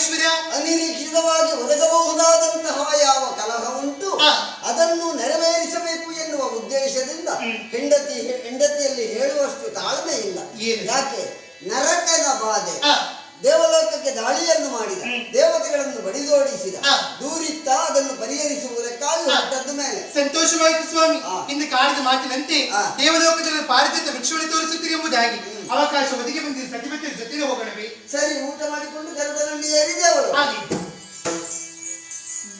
ಐಶ್ವರ್ಯ ಅನಿರೀಕ್ಷಿತವಾಗಿ ಒದಗಬಹುದಾದಂತಹ ಯಾವ ಕಲಹ ಉಂಟು ಅದನ್ನು ನೆರವೇರಿಸಬೇಕು ಎನ್ನುವ ಉದ್ದೇಶದಿಂದ ಹೆಂಡತಿ ಹೆಂಡತಿಯಲ್ಲಿ ಹೇಳುವಷ್ಟು ತಾಳ್ಮೆ ಇಲ್ಲ. ಯಾಕೆ? ನರಕದ ಬಾಧೆ. ದೇವಲೋಕಕ್ಕೆ ದಾಳಿಯನ್ನು ಮಾಡಿದ ದೇವತೆಗಳನ್ನು ಬಡಿದೋಡಿಸಿದ ದೂರಿತ್ತ ಅದನ್ನು ಪರಿಹರಿಸುವುದಕ್ಕಾಗಿ ಹೊರಟದ್ದು ಮೇಲೆ. ಸಂತೋಷವಾಯಿತು ಸ್ವಾಮಿ. ಇಂದು ಕಾಡಿದ ಮಾತಿನಂತೆ ದೇವಲೋಕದಲ್ಲಿ ಪಾರಿತ ವೃಕ್ಷವನ್ನು ತೋರಿಸುತ್ತಿರುವುದಾಗಿ ಎಂಬುದಾಗಿ ಅವಕಾಶ ಒದಗಿ ಬಂದಿದೆ. ಸತಿಪತಿ ಜೊತೆ